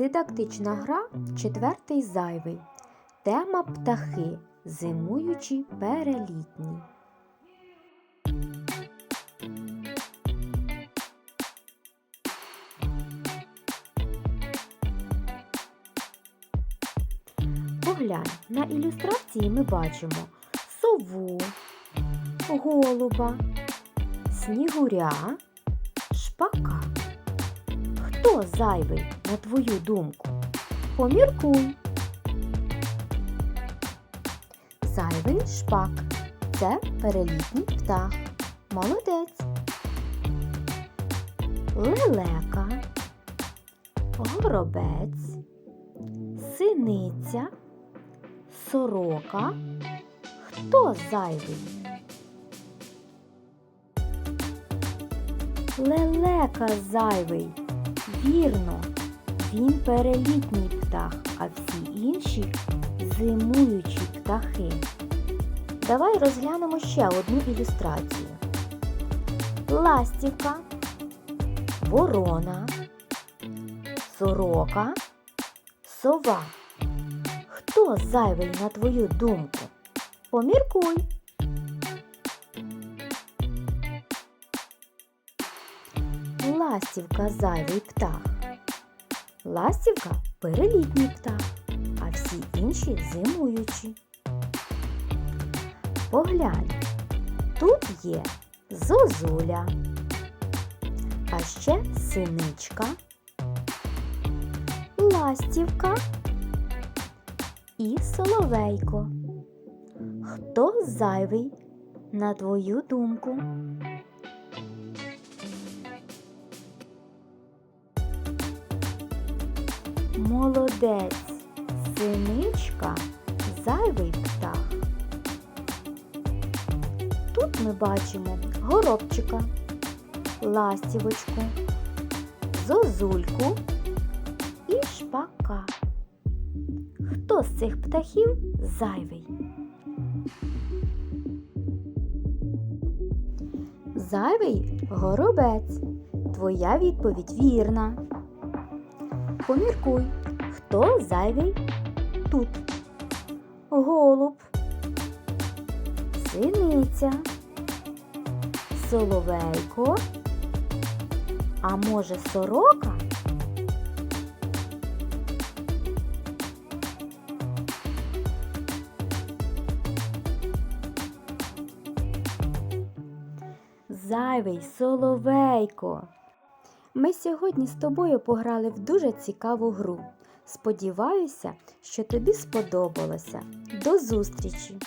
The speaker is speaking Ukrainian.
Дидактична гра четвертий зайвий. Тема птахи. Зимуючі перелітні. Поглянь, на ілюстрації ми бачимо сову, голуба, снігуря, шпака. Хто зайвий, на твою думку? Поміркуй. Зайвий шпак. Це перелітній птах. Молодець. Лелека, горобець, синиця, сорока. Хто зайвий? Лелека зайвий. Вірно, він перелітній птах, а всі інші зимуючі птахи. Давай розглянемо ще одну ілюстрацію. Ластівка, ворона, сорока, сова. Хто зайвий на твою думку? Поміркуй. Ластівка зайвий птах. Ластівка перелітній птах, а всі інші зимуючі. Поглянь, тут є зозуля, а ще синичка, ластівка і соловейко. Хто зайвий, на твою думку? Молодець, синичка, зайвий птах. Тут ми бачимо горобчика, ластівочку, зозульку і шпака. Хто з цих птахів зайвий? Зайвий горобець. Твоя відповідь вірна. Поміркуй, хто зайвий тут? Голуб, синиця, соловейко, а може сорока? Зайвий соловейко. Ми сьогодні з тобою пограли в дуже цікаву гру. Сподіваюся, що тобі сподобалося. До зустрічі!